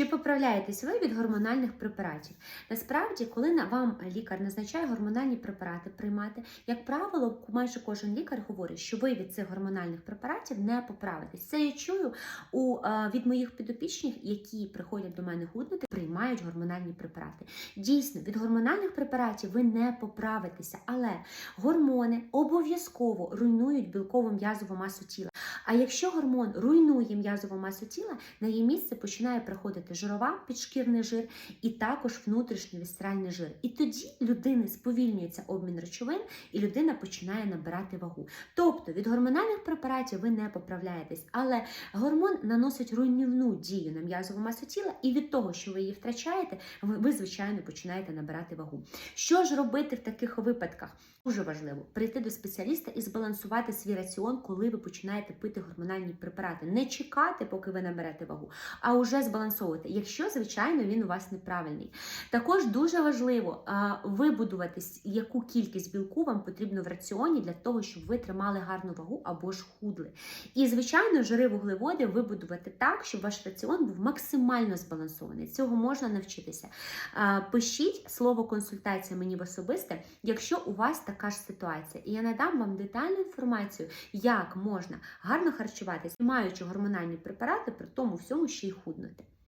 Чи поправляєтесь ви від гормональних препаратів? Насправді, коли вам лікар назначає гормональні препарати приймати, як правило, майже кожен лікар говорить, що ви від цих гормональних препаратів не поправитесь. Це я чую у е, від моїх підопічних, які приходять до мене худнути, приймають гормональні препарати. Дійсно, від гормональних препаратів ви не поправитеся, але гормони обов'язково руйнують білкову м'язову масу тіла. А якщо гормон руйнує м'язову масу тіла, на її місце починає приходити жирова підшкірний жир і також внутрішній вісцеральний жир. І тоді людини сповільнюється обмін речовин, і людина починає набирати вагу. Тобто від гормональних препаратів ви не поправляєтесь, але гормон наносить руйнівну дію на м'язову масу тіла, і від того, що ви її втрачаєте, ви звичайно починаєте набирати вагу. Що ж робити в таких випадках? Дуже важливо прийти до спеціаліста і збалансувати свій раціон, коли ви починаєте пити гормональні препарати. Не чекати, поки ви наберете вагу, а вже збалансовувати, якщо, звичайно, він у вас неправильний. Також дуже важливо а, вибудувати, яку кількість білку вам потрібно в раціоні для того, щоб ви тримали гарну вагу або ж худли. І, звичайно, жири вуглеводи вибудувати так, щоб ваш раціон був максимально збалансований. Цього можна навчитися. А, Пишіть слово консультація мені в особисте, якщо у вас така ж ситуація. І я надам вам детальну інформацію, як можна гарно харчуватися, маючи гормональні препарати, при тому всьому ще й худнути.